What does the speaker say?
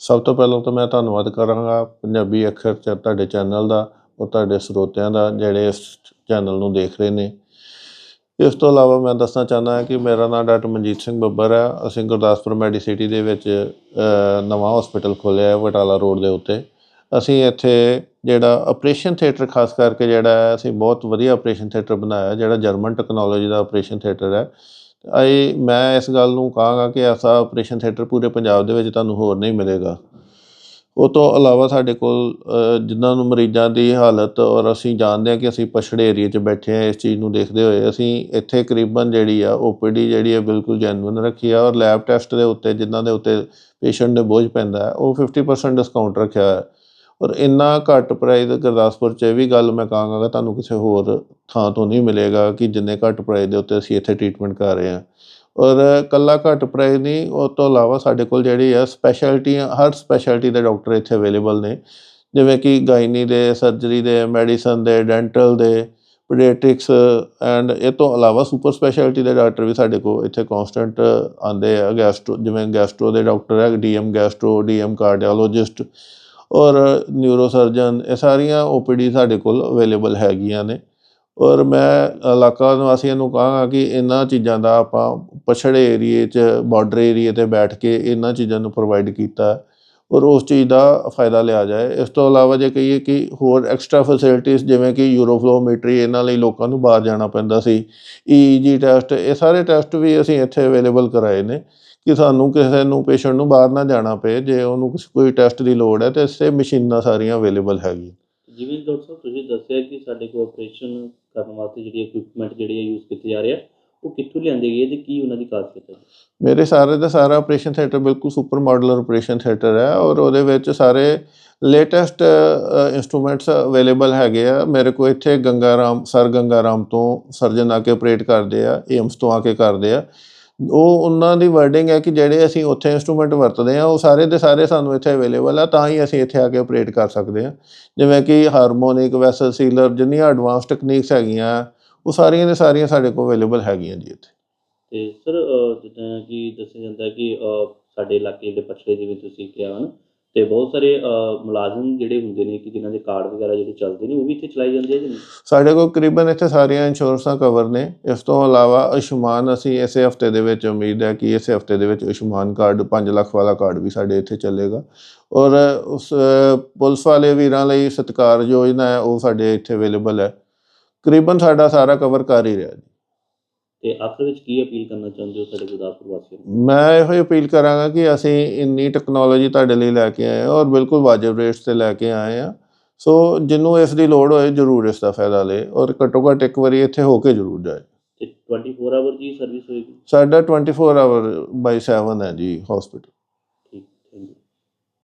ਸਭ ਤੋਂ ਪਹਿਲਾਂ ਤਾਂ ਮੈਂ ਧੰਨਵਾਦ ਕਰਾਂਗਾ ਪੰਜਾਬੀ ਅੱਖਰ ਚ ਤੁਹਾਡੇ ਚੈਨਲ ਦਾ ਔਰ ਤੁਹਾਡੇ ਸਰੋਤਿਆਂ ਦਾ ਜਿਹੜੇ ਇਸ ਚੈਨਲ ਨੂੰ ਦੇਖ ਰਹੇ ਨੇ। ਇਸ ਤੋਂ ਇਲਾਵਾ ਮੈਂ ਦੱਸਣਾ ਚਾਹੁੰਦਾ ਹਾਂ ਕਿ ਮੇਰਾ ਨਾਮ ਡਾਕਟਰ ਮਨਜੀਤ ਸਿੰਘ ਬੱਬਰ ਹੈ। ਅਸੀਂ ਗੁਰਦਾਸਪੁਰ ਮੈਡੀਸਿਟੀ ਦੇ ਵਿੱਚ ਨਵਾਂ ਹਸਪੀਟਲ ਖੋਲ੍ਹਿਆ ਹੈ ਬਟਾਲਾ ਰੋਡ ਦੇ ਉੱਤੇ। ਅਸੀਂ ਇੱਥੇ ਜਿਹੜਾ ਆਪਰੇਸ਼ਨ ਥੀਏਟਰ ਖਾਸ ਕਰਕੇ ਜਿਹੜਾ ਹੈ, ਅਸੀਂ ਬਹੁਤ ਵਧੀਆ ਆਪਰੇਸ਼ਨ ਥੀਏਟਰ ਬਣਾਇਆ, ਜਿਹੜਾ ਜਰਮਨ ਟੈਕਨੋਲੋਜੀ ਦਾ ਆਪਰੇਸ਼ਨ ਥੀਏਟਰ ਹੈ। ਆਈ ਮੈਂ ਇਸ ਗੱਲ ਨੂੰ ਕਹਾਂਗਾ ਕਿ ਐਸਾ ਆਪਰੇਸ਼ਨ ਥੀਏਟਰ ਪੂਰੇ ਪੰਜਾਬ ਦੇ ਵਿੱਚ ਤੁਹਾਨੂੰ ਹੋਰ ਨਹੀਂ ਮਿਲੇਗਾ। ਉਹ ਤੋਂ ਇਲਾਵਾ ਸਾਡੇ ਕੋਲ ਜਿਨ੍ਹਾਂ ਨੂੰ ਮਰੀਜ਼ਾਂ ਦੀ ਹਾਲਤ ਔਰ ਅਸੀਂ ਜਾਣਦੇ ਹਾਂ ਕਿ ਅਸੀਂ ਪਛੜੇ ਏਰੀਏ 'ਚ ਬੈਠੇ ਹਾਂ, ਇਸ ਚੀਜ਼ ਨੂੰ ਦੇਖਦੇ ਹੋਏ, ਅਸੀਂ ਇੱਥੇ ਕਰੀਬਨ ਜਿਹੜੀ ਆ ਓਪੀਡੀ ਜਿਹੜੀ ਆ ਬਿਲਕੁਲ ਜੈਨੂਇਨ ਰੱਖੀ ਆ ਔਰ ਲੈਬ ਟੈਸਟ ਦੇ ਉੱਤੇ, ਜਿਨ੍ਹਾਂ ਦੇ ਉੱਤੇ ਪੇਸ਼ੈਂਟ ਦੇ ਬੋਝ ਪੈਂਦਾ ਉਹ 50% ਡਿਸਕਾਊਂਟ ਰੱਖਿਆ ਹੈ। ਔਰ ਇੰਨਾ ਘੱਟ ਪ੍ਰਾਈਸ ਗੁਰਦਾਸਪੁਰ 'ਚ ਇਹ ਵੀ ਗੱਲ ਮੈਂ ਕਹਾਂਗਾ ਤੁਹਾਨੂੰ ਕਿਸੇ ਹੋਰ ਥਾਂ ਤੋਂ ਨਹੀਂ ਮਿਲੇਗਾ ਕਿ ਜਿੰਨੇ ਘੱਟ ਪ੍ਰਾਈਸ ਦੇ ਉੱਤੇ ਅਸੀਂ ਇੱਥੇ ਟ੍ਰੀਟਮੈਂਟ ਕਰ ਰਹੇ ਹਾਂ। ਔਰ ਕੱਲਾ ਘੱਟ ਪ੍ਰਾਈਸ ਨਹੀਂ, ਉਹ ਤੋਂ ਇਲਾਵਾ ਸਾਡੇ ਕੋਲ ਜਿਹੜੀ ਆ ਸਪੈਸ਼ਲਿਟੀਆਂ ਹਰ ਸਪੈਸ਼ਲਿਟੀ ਦੇ ਡਾਕਟਰ ਇੱਥੇ ਅਵੇਲੇਬਲ ਨੇ। ਜਿਵੇਂ ਕਿ ਗਾਇਨੀ ਦੇ ਸਰਜਰੀ ਦੇ ਮੈਡੀਸਨ ਦੇ ਡੈਂਟਲ ਦੇ ਪੀਡੀਆਟ੍ਰਿਕਸ ਐਂਡ ਇਹ ਤੋਂ ਇਲਾਵਾ ਸੁਪਰ ਸਪੈਸ਼ਲਿਟੀ ਦੇ ਡਾਕਟਰ ਵੀ ਸਾਡੇ ਕੋਲ ਇੱਥੇ ਕਨਸਟੈਂਟ ਆਉਂਦੇ ਆ। ਗੈਸਟਰੋ ਜਿਵੇਂ ਗੈਸਟਰੋ ਦੇ ਡਾਕਟਰ ਹੈ ਡੀਐਮ ਗੈਸਟਰੋ ਡੀਐਮ ਕਾਰਡੀਓਲੋਜਿਸਟ ਔਰ ਨਿਊਰੋ ਸਰਜਨ ਇਹ ਸਾਰੀਆਂ ਓਪੀਡੀ ਸਾਡੇ ਕੋਲ ਅਵੇਲੇਬਲ ਹੈਗੀਆਂ ਨੇ। ਔਰ ਮੈਂ ਇਲਾਕਾ ਨਿਵਾਸੀਆਂ ਨੂੰ ਕਹਾਂਗਾ ਕਿ ਇਹਨਾਂ ਚੀਜ਼ਾਂ ਦਾ ਆਪਾਂ ਪਛੜੇ ਏਰੀਏ 'ਚ ਬਾਰਡਰ ਏਰੀਏ ਤੇ ਬੈਠ ਕੇ ਇਹਨਾਂ ਚੀਜ਼ਾਂ ਨੂੰ ਪ੍ਰੋਵਾਈਡ ਕੀਤਾ ਔਰ ਉਸ ਚੀਜ਼ ਦਾ ਫਾਇਦਾ ਲਿਆ ਜਾਏ। ਇਸ ਤੋਂ ਇਲਾਵਾ ਜੇ ਕਹੀਏ ਕਿ ਹੋਰ ਐਕਸਟਰਾ ਫੈਸਿਲਿਟੀਆਂ ਜਿਵੇਂ ਕਿ ਯੂਰੋਫਲੋਮੀਟਰੀ ਇਹਨਾਂ ਲਈ ਲੋਕਾਂ ਨੂੰ ਬਾਹਰ ਜਾਣਾ ਪੈਂਦਾ ਸੀ। ਈਜੀ ਟੈਸਟ ਇਹ ਸਾਰੇ ਟੈਸਟ ਵੀ ਅਸੀਂ ਇੱਥੇ ਅਵੇਲੇਬਲ ਕਰਾਏ ਨੇ। ਕਿ ਸਾਨੂੰ ਕਿਸੇ ਨੂੰ ਪੇਸ਼ੈਂਟ ਨੂੰ ਬਾਹਰ ਨਾ ਜਾਣਾ ਪਏ ਜੇ ਉਹਨੂੰ ਕੋਈ ਟੈਸਟ ਦੀ ਲੋੜ ਹੈ ਤੇ ਇਸੇ ਮਸ਼ੀਨਾਂ ਸਾਰੀਆਂ ਅਵੇਲੇਬਲ ਹੈਗੀਆਂ। ਜਿਵੇਂ ਡਾਕਟਰ ਸਾਹਿਬ ਤੁਸੀਂ ਦੱਸਿਆ ਕਿ ਸਾਡੇ ਕੋਲ ਆਪਰੇਸ਼ਨ ਕਰਨ ਵਾਸਤੇ ਜਿਹੜੀ ਇਕਵਿਪਮੈਂਟ ਜਿਹੜੀ ਹੈ ਯੂਜ਼ ਕੀਤੀ ਜਾ ਰਹੀ ਹੈ ਉਹ ਕਿੱਥੋਂ ਲਿਆਂਦੀ ਗਈ ਹੈ ਤੇ ਕੀ ਉਹਨਾਂ ਦੀ ਖਾਸੀਅਤ ਹੈ ਮੇਰੇ ਸਾਰੇ ਦਾ ਸਾਰਾ ਆਪਰੇਸ਼ਨ ਥੀਏਟਰ ਬਿਲਕੁਲ ਸੁਪਰ ਮਾਡਲਰ ਆਪਰੇਸ਼ਨ ਥੀਏਟਰ ਹੈ ਔਰ ਉਹਦੇ ਵਿੱਚ ਸਾਰੇ ਲੇਟੈਸਟ ਇਨਸਟਰੂਮੈਂਟਸ ਅਵੇਲੇਬਲ ਹੈਗੇ ਆ। ਮੇਰੇ ਕੋਲ ਇੱਥੇ ਗੰਗਾ ਰਾਮ ਸਰ ਗੰਗਾ ਰਾਮ ਤੋਂ ਸਰਜਨ ਆ ਕੇ ਆਪਰੇਟ ਕਰਦੇ ਆ ਏਮਸ ਤੋਂ ਆ ਕੇ ਕਰਦੇ ਆ। ਉਹ ਉਹਨਾਂ ਦੀ ਵਰਡਿੰਗ ਹੈ ਕਿ ਜਿਹੜੇ ਅਸੀਂ ਉੱਥੇ ਇਨਸਟਰੂਮੈਂਟ ਵਰਤਦੇ ਆ ਉਹ ਸਾਰੇ ਦੇ ਸਾਰੇ ਸਾਨੂੰ ਇੱਥੇ ਅਵੇਲੇਬਲ ਆ, ਤਾਂ ਹੀ ਅਸੀਂ ਇੱਥੇ ਆ ਕੇ ਆਪਰੇਟ ਕਰ ਸਕਦੇ ਆ ਜਿਵੇਂ ਕਿ ਹਾਰਮੋਨਿਕ ਵੈਸਲ ਸੀਲਰ ਜਿੰਨੀਆਂ ਐਡਵਾਂਸ ਟੈਕਨੀਕਸ ਹੈਗੀਆਂ, ਉਹ ਸਾਰੀਆਂ ਦੇ ਸਾਰੀਆਂ ਸਾਡੇ ਕੋਲ ਅਵੇਲੇਬਲ ਹੈਗੀਆਂ ਜੀ ਇੱਥੇ। ਤੇ ਸਰ ਜਿੱਦਾਂ ਕਿ ਦੱਸਿਆ ਜਾਂਦਾ ਕਿ ਸਾਡੇ ਇਲਾਕੇ ਦੇ ਪਛੜੇ ਜਿਵੇਂ ਤੁਸੀਂ ਕਿਹਾ ਹਨ ਤੇ ਬਹੁਤ ਸਾਰੇ ਮੁਲਾਜ਼ਮ ਜਿਹੜੇ ਹੁੰਦੇ ਨੇ ਕਿ ਜਿਨ੍ਹਾਂ ਦੇ ਕਾਰਡ ਵਗੈਰਾ ਜਿਹੜੇ ਚੱਲਦੇ ਨੇ, ਉਹ ਵੀ ਇੱਥੇ ਚਲਾਏ ਜਾਂਦੇ ਆ ਜਾਂ ਸਾਡੇ ਕੋਲ ਕਰੀਬਨ ਇੱਥੇ ਸਾਰੀਆਂ ਇੰਸ਼ੋਰੈਂਸਾਂ ਕਵਰ ਨੇ। ਇਸ ਤੋਂ ਇਲਾਵਾ ਆਯੁਸ਼ਮਾਨ, ਅਸੀਂ ਇਸੇ ਹਫ਼ਤੇ ਦੇ ਵਿੱਚ ਉਮੀਦ ਹੈ ਕਿ ਇਸੇ ਹਫ਼ਤੇ ਦੇ ਵਿੱਚ ਆਯੁਸ਼ਮਾਨ ਕਾਰਡ 5 ਲੱਖ ਵਾਲਾ ਕਾਰਡ ਵੀ ਸਾਡੇ ਇੱਥੇ ਚੱਲੇਗਾ। ਔਰ ਉਸ ਪੁਲਿਸ ਵਾਲੇ ਵੀਰਾਂ ਲਈ ਸਤਿਕਾਰ ਯੋਜਨਾ ਹੈ, ਉਹ ਸਾਡੇ ਇੱਥੇ ਅਵੇਲੇਬਲ ਹੈ। ਕਰੀਬਨ ਸਾਡਾ ਸਾਰਾ ਕਵਰ ਕਰ ਹੀ ਰਿਹਾ ਜੀ। ਤੇ ਆਖਰ ਵਿੱਚ ਕੀ ਅਪੀਲ ਕਰਨਾ ਚਾਹੁੰਦੇ ਹੋ ਸਾਡੇ ਗੁਰਦਾਸਪੁਰ ਵਾਸੀਆਂ ਨੂੰ? ਮੈਂ ਇਹੋ ਹੀ ਅਪੀਲ ਕਰਾਂਗਾ ਕਿ ਅਸੀਂ ਇੰਨੀ ਟੈਕਨੋਲੋਜੀ ਤੁਹਾਡੇ ਲਈ ਲੈ ਕੇ ਆਏ ਹਾਂ ਔਰ ਬਿਲਕੁਲ ਵਾਜਬ ਰੇਟਸ ਤੇ ਲੈ ਕੇ ਆਏ ਹਾਂ। ਸੋ ਜਿਹਨੂੰ ਇਸ ਦੀ ਲੋੜ ਹੋਏ ਜ਼ਰੂਰ ਇਸ ਦਾ ਫਾਇਦਾ ਲੇ ਔਰ ਘੱਟੋ ਘੱਟ ਇੱਕ ਵਾਰੀ ਇੱਥੇ ਹੋ ਕੇ ਜ਼ਰੂਰ ਜਾਏ। ਤੇ 24 ਆਵਰ ਦੀ ਸਰਵਿਸ ਹੋਏਗੀ? ਸਾਡਾ 24 ਆਵਰ ਬਾਈ 7 ਹੈ ਜੀ ਹਸਪੀਟਲ